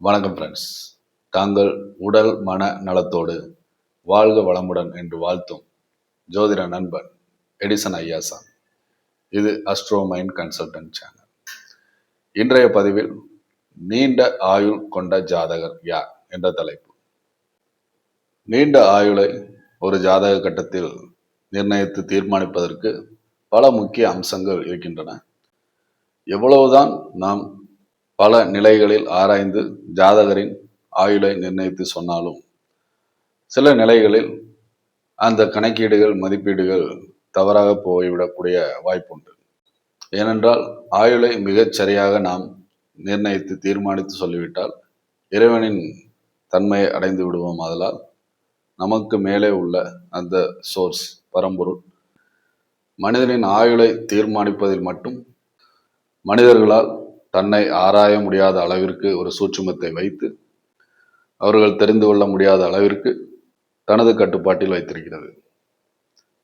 வணக்கம் ஃப்ரெண்ட்ஸ் தாங்கள் உடல் மன நலத்தோடு வாழ்க வளமுடன் என்று வாழ்த்தும் ஜோதிட நண்பன் எடிசன் ஐயாசான் இது அஸ்ட்ரோமைன் கன்சல்டன்ட் சேனல் இன்றைய பதிவில் நீண்ட ஆயுள் கொண்ட ஜாதகர் யார் என்ற தலைப்பு. நீண்ட ஆயுளை ஒரு ஜாதக கட்டத்தில் நிர்ணயித்து தீர்மானிப்பதற்கு பல முக்கிய அம்சங்கள் இருக்கின்றன. எவ்வளவுதான் நாம் பல நிலைகளில் ஆராய்ந்து ஜாதகரின் ஆயுளை நிர்ணயித்து சொன்னாலும் சில நிலைகளில் அந்த கணக்கீடுகள் மதிப்பீடுகள் தவறாக போய்விடக்கூடிய வாய்ப்புண்டு. ஏனென்றால் ஆயுளை மிகச் சரியாக நாம் நிர்ணயித்து தீர்மானித்து சொல்லிவிட்டால் இறைவனின் தன்மையை அடைந்து விடுவோம் அதனால் நமக்கு மேலே உள்ள அந்த சோர்ஸ் பரம்பொருள் மனிதனின் ஆயுளை தீர்மானிப்பதில் மட்டும் மனிதர்களால் தன்னை ஆராய முடியாத அளவிற்கு ஒரு சூட்சுமத்தை வைத்து அவர்கள் தெரிந்து கொள்ள முடியாத அளவிற்கு தனது கட்டுப்பாட்டில் வைத்திருக்கிறது.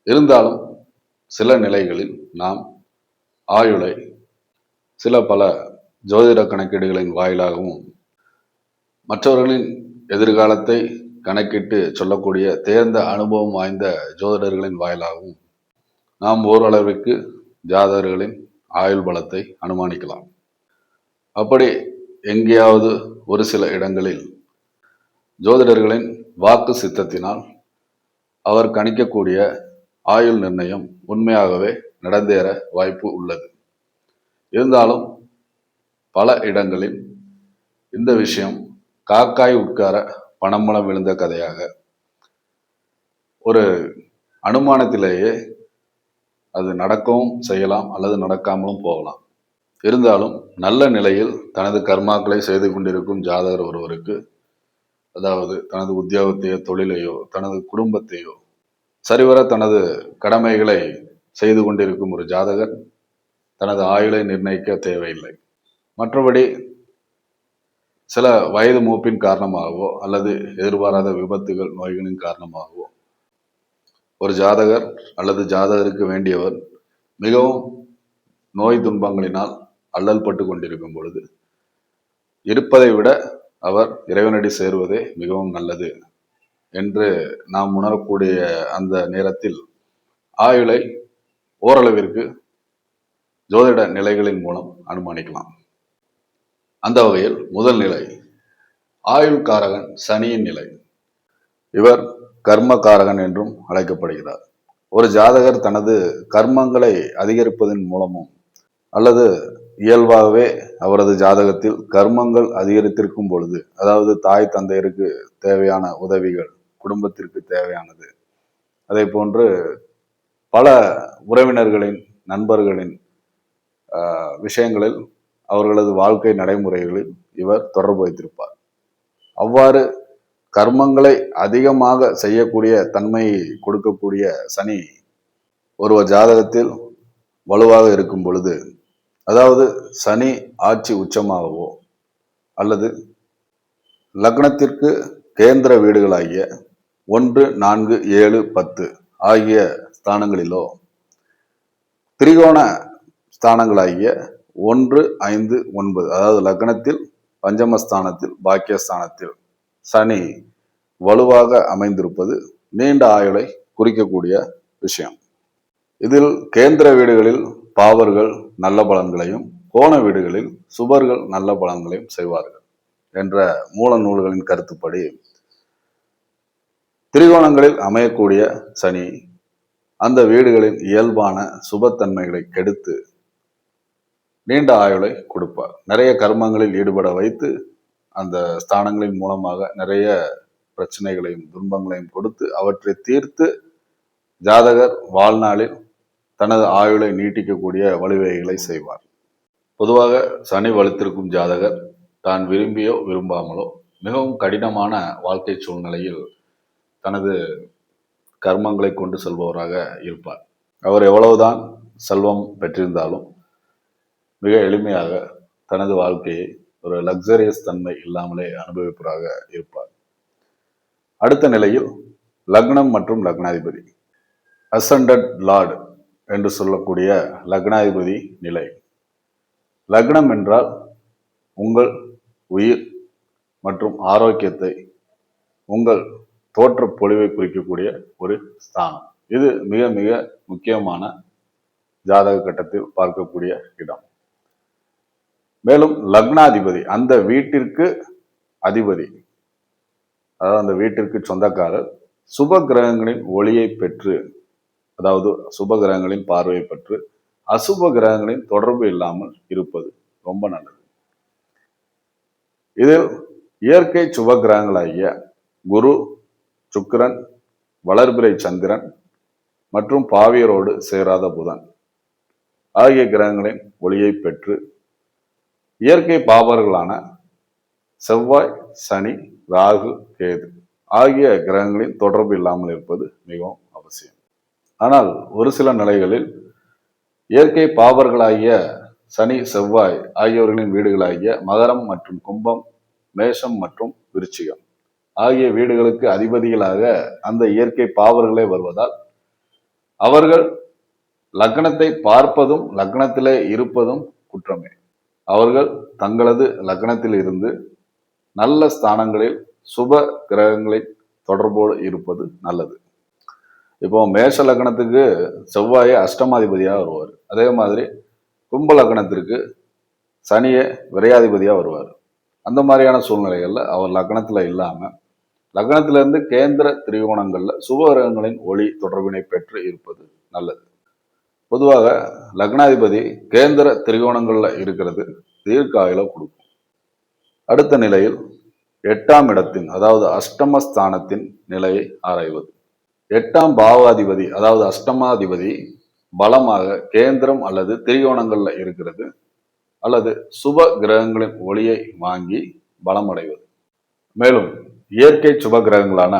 இருந்தாலும் சில நிலைகளில் நாம் ஆயுளை சில பல ஜோதிட கணக்கீடுகளின் வாயிலாகவும் மற்றவர்களின் எதிர்காலத்தை கணக்கிட்டு சொல்லக்கூடிய தேர்ந்த அனுபவம் வாய்ந்த ஜோதிடர்களின் வாயிலாகவும் நாம் ஓரளவிற்கு ஜாதகர்களின் ஆயுள் பலத்தை அனுமானிக்கலாம். அப்படி எங்கேயாவது ஒரு சில இடங்களில் ஜோதிடர்களின் வாக்கு சித்தத்தினால் அவர் கணிக்கக்கூடிய ஆயுள் நிர்ணயம் உண்மையாகவே நடந்தேற வாய்ப்பு உள்ளது. இருந்தாலும் பல இடங்களில் இந்த விஷயம் காக்காய் உட்கார பணமளம் விழுந்த கதையாக ஒரு அனுமானத்திலேயே அது நடக்கவும் செய்யலாம் அல்லது நடக்காமலும் போகலாம். இருந்தாலும் நல்ல நிலையில் தனது கர்மாக்களை செய்து கொண்டிருக்கும் ஜாதகர் ஒருவருக்கு அதாவது தனது உத்தியோகத்தையோ தொழிலையோ தனது குடும்பத்தையோ சரிவர தனது கடமைகளை செய்து கொண்டிருக்கும் ஒரு ஜாதகர் தனது ஆயுளை நிர்ணயிக்க தேவையில்லை. மற்றபடி சில வயது மூப்பின் காரணமாகவோ அல்லது எதிர்பாராத விபத்துகள் நோய்களின் காரணமாகவோ ஒரு ஜாதகர் அல்லது ஜாதகருக்கு வேண்டியவர் மிகவும் நோய் துன்பங்களினால் அல்லல் பட்டு கொண்டிருக்கும் பொழுது இருப்பதை விட அவர் இறைவனடி சேருவதே மிகவும் நல்லது என்று நாம் உணரக்கூடிய அந்த நேரத்தில் ஆயுளை ஓரளவிற்கு ஜோதிட நிலைகளின் மூலம் அனுமானிக்கலாம். அந்த வகையில் முதல் நிலை ஆயுள் காரகன் சனியின் நிலை. இவர் கர்ம காரகன் என்றும் அழைக்கப்படுகிறார். ஒரு ஜாதகர் தனது கர்மங்களை அதிகரிப்பதன் மூலமும் அல்லது இயல்பாகவே அவரது ஜாதகத்தில் கர்மங்கள் அதிகரித்திருக்கும் பொழுது அதாவது தாய் தந்தையருக்கு தேவையான உதவிகள் குடும்பத்திற்கு தேவையானது அதே போன்று பல உறவினர்களின் நண்பர்களின் விஷயங்களில் அவர்களது வாழ்க்கை நடைமுறைகளில் இவர் தொடர்பு வைத்திருப்பார். அவ்வாறு கர்மங்களை அதிகமாக செய்யக்கூடிய தன்மையை கொடுக்கக்கூடிய சனி ஒருவர் ஜாதகத்தில் வலுவாக இருக்கும் பொழுது அதாவது சனி ஆட்சி உச்சமாகவோ அல்லது லக்னத்திற்கு கேந்திர வீடுகளாகிய ஒன்று நான்கு ஏழு பத்து ஆகிய ஸ்தானங்களிலோ திரிகோண ஸ்தானங்களாகிய ஒன்று ஐந்து ஒன்பது அதாவது லக்னத்தில் பஞ்சமஸ்தானத்தில் பாக்கியஸ்தானத்தில் சனி வலுவாக அமைந்திருப்பது நீண்ட ஆயுளை குறிக்கக்கூடிய விஷயம். இதில் கேந்திர வீடுகளில் பாவர்கள் நல்ல பலன்களையும் கோண வீடுகளில் சுபர்கள் நல்ல பலன்களையும் செய்வார்கள் என்ற மூல நூல்களின் கருத்துப்படி திரிகோணங்களில் அமையக்கூடிய சனி அந்த வீடுகளின் இயல்பான சுபத்தன்மைகளை கெடுத்து நீண்ட ஆயுளை கொடுப்பார். நிறைய கர்மங்களில் ஈடுபட வைத்து அந்த ஸ்தானங்களின் மூலமாக நிறைய பிரச்சனைகளையும் துன்பங்களையும் கொடுத்து அவற்றை தீர்த்து ஜாதகர் வாழ்நாளில் தனது ஆயுளை நீட்டிக்கக்கூடிய வழிவகைகளை செய்வார். பொதுவாக சனி வலுத்திருக்கும் ஜாதகர் தான் விரும்பியோ விரும்பாமலோ மிகவும் கடினமான வாழ்க்கை சூழ்நிலையில் தனது கர்மங்களை கொண்டு செல்பவராக இருப்பார். அவர் எவ்வளவுதான் செல்வம் பெற்றிருந்தாலும் மிக எளிமையாக தனது வாழ்க்கையை ஒரு லக்ஸரியஸ் தன்மை இல்லாமலே அனுபவிப்பவராக இருப்பார். அடுத்த நிலையில் லக்னம் மற்றும் லக்னாதிபதி அசண்டட் லார்டு என்று சொல்லக்கூடிய லக்னாதிபதி நிலை. லக்னம் என்றால் உங்கள் உயிர் மற்றும் ஆரோக்கியத்தை உங்கள் தோற்ற பொழிவை குறிக்கக்கூடிய ஒரு ஸ்தானம். இது மிக மிக முக்கியமான ஜாதக கட்டத்தில் பார்க்கக்கூடிய இடம். மேலும் லக்னாதிபதி அந்த வீட்டிற்கு அதிபதி அதாவது அந்த வீட்டிற்கு சொந்தக்காரர் சுப கிரகங்களின் ஒளியை பெற்று அதாவது சுப கிரகங்களின் பார்வையை பெற்று அசுப கிரகங்களின் தொடர்பு இல்லாமல் இருப்பது ரொம்ப நல்லது. இதில் இயற்கை சுப கிரகங்களாகிய குரு சுக்கிரன் வளர்பிறை சந்திரன் மற்றும் பாவியரோடு சேராத புதன் ஆகிய கிரகங்களின் ஒளியை பெற்று இயற்கை பாவர்களான செவ்வாய் சனி ராகு கேது ஆகிய கிரகங்களின் தொடர்பு இல்லாமல் இருப்பது மிகவும் ஆனால் ஒரு சில நிலைகளில் இயற்கை பாவர்களாகிய சனி செவ்வாய் ஆகியோர்களின் வீடுகளாகிய மகரம் மற்றும் கும்பம் மேஷம் மற்றும் விருச்சிகம் ஆகிய வீடுகளுக்கு அதிபதிகளாக அந்த இயற்கை பாவர்களே வருவதால் அவர்கள் லக்னத்தை பார்ப்பதும் லக்னத்திலே இருப்பதும் குற்றமே. அவர்கள் தங்களது லக்னத்தில் இருந்து நல்ல ஸ்தானங்களில் சுப கிரகங்களின் தொடர்போடு இருப்பது நல்லது. இப்போ மேஷ லக்னத்துக்கு செவ்வாய் அஷ்டமாதிபதியாக வருவார். அதே மாதிரி கும்ப லக்னத்திற்கு சனியை விரையாதிபதியாக வருவார். அந்த மாதிரியான சூழ்நிலைகளில் அவர் லக்னத்தில் இல்லாமல் லக்னத்திலிருந்து கேந்திர திரிகோணங்களில் சுபகிரகங்களின் ஒளி தொடர்பினை பெற்று இருப்பது நல்லது. பொதுவாக லக்னாதிபதி கேந்திர திரிகோணங்களில் இருக்கிறது தீர்க்காயில கொடுக்கும். அடுத்த நிலையில் எட்டாம் இடத்தின் அதாவது அஷ்டமஸ்தானத்தின் நிலையை ஆராய்வது. எட்டாம் பாவாதிபதி அதாவது அஷ்டமாதிபதி பலமாக கேந்திரம் அல்லது திரிகோணங்கள்ல இருக்கிறது அல்லது சுப கிரகங்களின் ஒளியை வாங்கி பலமடைவது. மேலும் இயற்கை சுப கிரகங்களான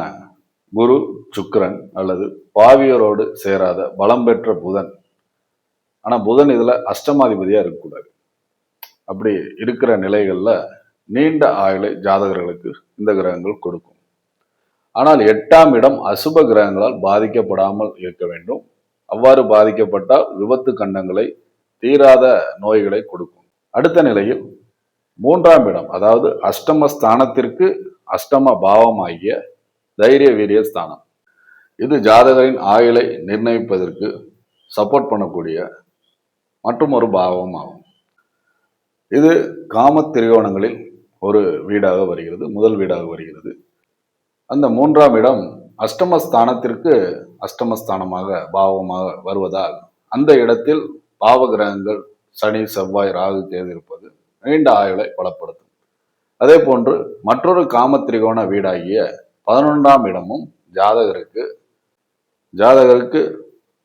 குரு சுக்கரன் அல்லது பாவியரோடு சேராத பலம் பெற்ற புதன். ஆனால் புதன் இதில் அஷ்டமாதிபதியாக இருக்கக்கூடாது. அப்படி இருக்கிற நிலைகளில் நீண்ட ஆயுளை ஜாதகர்களுக்கு இந்த கிரகங்கள் கொடுக்கும். ஆனால் எட்டாம் இடம் அசுப கிரகங்களால் பாதிக்கப்படாமல் இருக்க வேண்டும். அவ்வாறு பாதிக்கப்பட்டால் விபத்து கண்டங்களை தீராத நோய்களை கொடுக்கும். அடுத்த நிலையில் மூன்றாம் இடம் அதாவது அஷ்டம ஸ்தானத்திற்கு அஷ்டம பாவமாகிய தைரிய வீரிய ஸ்தானம். இது ஜாதகரின் ஆயுளை நிர்ணயிப்பதற்கு சப்போர்ட் பண்ணக்கூடிய மற்றும் ஒரு பாவம் ஆகும் இது காம திரிகோணங்களில் ஒரு வீடாக வருகிறது முதல் வீடாக வருகிறது. அந்த மூன்றாம் இடம் அஷ்டமஸ்தானத்திற்கு அஷ்டமஸ்தானமாக பாவமாக வருவதால் அந்த இடத்தில் பாவ கிரகங்கள் சனி செவ்வாய் ராகு கேது இருப்பது நீண்ட ஆயுளை பலப்படுத்தும். அதே போன்று மற்றொரு காம திரிகோண வீடாகிய பதினொன்றாம் இடமும் ஜாதகருக்கு ஜாதகருக்கு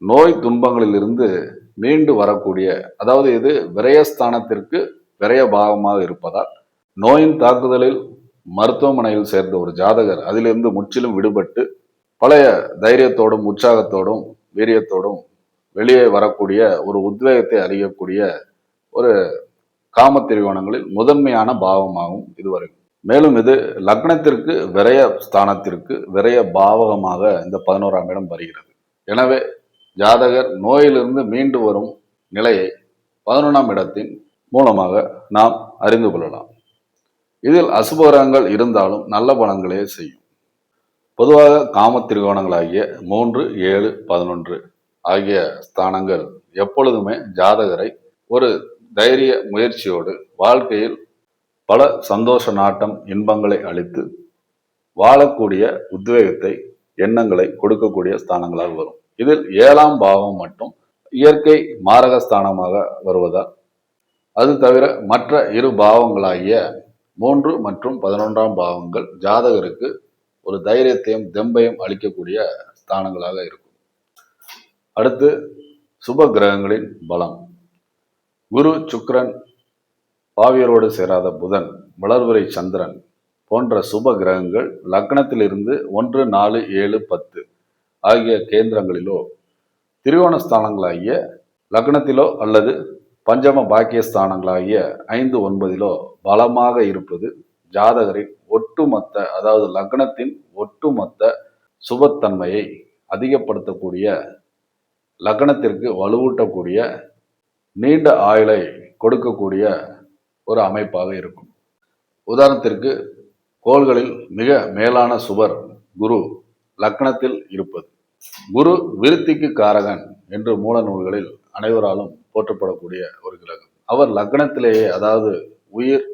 நோய் துன்பங்களிலிருந்து மீண்டு வரக்கூடிய அதாவது இது விரயஸ்தானத்திற்கு விரய பாகமாக இருப்பதால் நோயின் தாக்குதலில் மருத்துவமனையில் சேர்ந்த ஒரு ஜாதகர் அதிலிருந்து முற்றிலும் விடுபட்டு பழைய தைரியத்தோடும் உற்சாகத்தோடும் வீரியத்தோடும் வெளியே வரக்கூடிய ஒரு உத்வேகத்தை அறியக்கூடிய ஒரு காம திரிகோணங்களில் முதன்மையான பாவமாகும் இதுவரை. மேலும் இது லக்னத்திற்கு விரய ஸ்தானத்திற்கு விரய பாவகமாக இந்த பதினோராம் இடம் வருகிறது. எனவே ஜாதகர் நோயிலிருந்து மீண்டு வரும் நிலையை பதினொன்றாம் இடத்தின் மூலமாக நாம் அறிந்து கொள்ளலாம். இதில் அசுபகரங்கள் இருந்தாலும் நல்ல பலன்களே செய்யும். பொதுவாக காம திரிகோணங்களாகிய மூன்று ஏழு பதினொன்று ஆகிய ஸ்தானங்கள் எப்பொழுதுமே ஜாதகரை ஒரு தைரிய முயற்சியோடு வாழ்க்கையில் பல சந்தோஷ நாட்டம் இன்பங்களை அளித்து வாழக்கூடிய உத்வேகத்தை எண்ணங்களை கொடுக்கக்கூடிய ஸ்தானங்களாக வரும். இதில் ஏழாம் பாவம் மட்டும் இயற்கை மாரக ஸ்தானமாக வருவதால் அது தவிர மற்ற இரு பாவங்களாகிய மூன்று மற்றும் பதினொன்றாம் பாவங்கள் ஜாதகருக்கு ஒரு தைரியத்தையும் தெம்பையும் அளிக்கக்கூடிய ஸ்தானங்களாக இருக்கும். அடுத்து சுப கிரகங்களின் பலம். குரு சுக்ரன் பாவியரோடு சேராத புதன் வளர்வரை சந்திரன் போன்ற சுப கிரகங்கள் லக்னத்திலிருந்து ஒன்று நாலு ஏழு பத்து ஆகிய கேந்திரங்களிலோ திரிகோண ஸ்தானங்களாகிய லக்னத்திலோ அல்லது பஞ்சம பாக்கியஸ்தானங்களாகிய ஐந்து ஒன்பதிலோ பலமாக இருப்பது ஜாதகரின் ஒட்டுமொத்த அதாவது லக்னத்தின் ஒட்டுமொத்த சுபத்தன்மையை அதிகப்படுத்தக்கூடிய லக்னத்திற்கு வலுவூட்டக்கூடிய நீண்ட ஆயுளை கொடுக்கக்கூடிய ஒரு அமைப்பாக இருக்கும். உதாரணத்திற்கு கோள்களில் மிக மேலான சுவர் குரு லக்னத்தில் இருப்பது. குரு விருத்திக்கு காரகன் என்று மூல நூல்களில் அனைவராலும் போற்றப்படக்கூடிய ஒரு கிரகம். அவர் லக்னத்திலேயே அதாவது உயிர்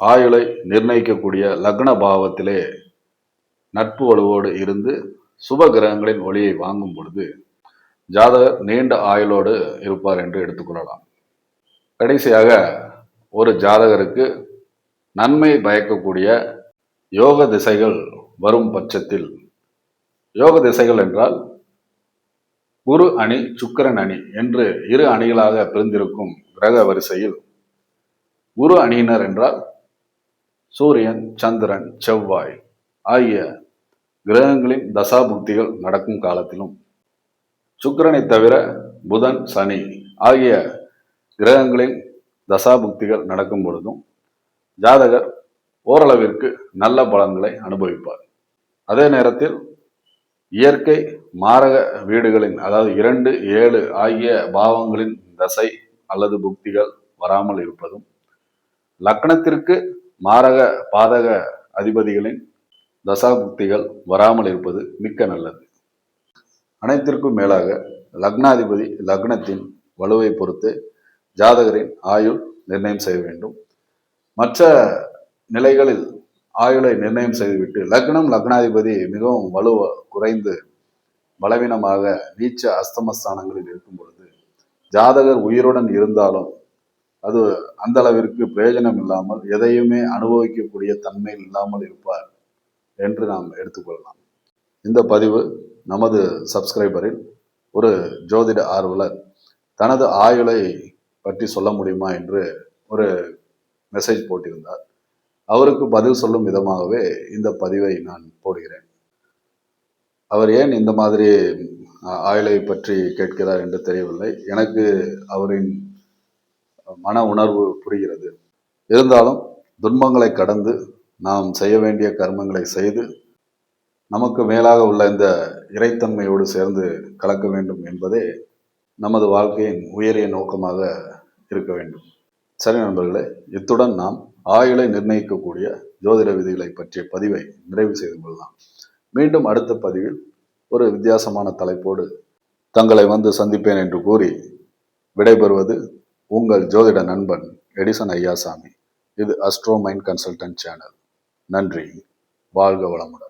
ஆயுளை நிர்ணயிக்கக்கூடிய லக்ன பாவத்திலே நட்பு வலுவோடு இருந்து சுப கிரகங்களின் ஒளியை வாங்கும் பொழுது ஜாதகர் நீண்ட ஆயுளோடு இருப்பார் என்று எடுத்துக்கொள்ளலாம் கடைசியாக ஒரு ஜாதகருக்கு நன்மை பயக்கக்கூடிய யோக திசைகள் வரும் பட்சத்தில் யோக திசைகள் என்றால் குரு அணி சுக்கரன் அணி என்று இரு அணிகளாக பிரிந்திருக்கும் கிரக வரிசையில் குரு அணியினர் என்றால் சூரியன் சந்திரன் செவ்வாய் ஆகிய கிரகங்களின் தசாபுக்திகள் நடக்கும் காலத்திலும். சுக்கிரனை தவிர புதன் சனி ஆகிய கிரகங்களின் தசாபுக்திகள் நடக்கும் பொழுதும் ஜாதகர் ஓரளவிற்கு நல்ல பலன்களை அனுபவிப்பார். அதே நேரத்தில் இயற்கை மாரக வீடுகளின் அதாவது இரண்டு ஏழு ஆகிய பாவங்களின் தசை அல்லது புக்திகள் வராமல் இருப்பதும் லக்னத்திற்கு மாரக பாதக அதிபதிகளின் தசாபுக்திகள் வராமல் இருப்பது மிக்க நல்லது. அனைத்திற்கும் மேலாக லக்னாதிபதி லக்னத்தின் வலுவை பொறுத்து ஜாதகரின் ஆயுள் நிர்ணயம் செய்ய வேண்டும். மற்ற நிலைகளில் ஆயுளை நிர்ணயம் செய்துவிட்டு லக்னம் லக்னாதிபதி மிகவும் வலு குறைந்து பலவீனமாக நீச்ச அஸ்தமஸ்தானங்களில் இருக்கும் பொழுது ஜாதகர் உயிருடன் இருந்தாலும் அது அந்த அளவிற்கு பிரயோஜனம் இல்லாமல் எதையுமே அனுபவிக்கக்கூடிய தன்மை இல்லாமல் இருப்பார் என்று நாம் எடுத்துக்கொள்ளலாம். இந்த பதிவு நமது சப்ஸ்கிரைபரில் ஒரு ஜோதிட ஆர்வலர் தனது ஆயுளை பற்றி சொல்ல முடியுமா என்று ஒரு மெசேஜ் போட்டிருந்தார். அவருக்கு பதில் சொல்லும் விதமாகவே இந்த பதிவை நான் போடுகிறேன். அவர் ஏன் இந்த மாதிரி ஆயுளை பற்றி கேட்கிறார் என்று தெரியவில்லை. எனக்கு அவரின் மன உணர்வு புரிகிறது. இருந்தாலும் துன்பங்களை கடந்து நாம் செய்ய வேண்டிய கர்மங்களை செய்து நமக்கு மேலாக உள்ள இந்த இறைத்தன்மையோடு சேர்ந்து கலக்க வேண்டும் என்பதே நமது வாழ்க்கையின் உயரிய நோக்கமாக இருக்க வேண்டும். சரி நண்பர்களே இத்துடன் நாம் ஆயுளை நிர்ணயிக்கக்கூடிய ஜோதிட விதிகளை பற்றிய பதிவை நிறைவு செய்து கொள்ளலாம். மீண்டும் அடுத்த பதிவில் ஒரு வித்தியாசமான தலைப்போடு தங்களை வந்து சந்திப்பேன் என்று கூறி விடைபெறுவது உங்கள் ஜோதிட நண்பன் எடிசன் ஐயாசாமி. இது அஸ்ட்ரோ மைண்ட் கன்சல்டன்ட் சேனல் நன்றி. வாழ்க வளமுடன்.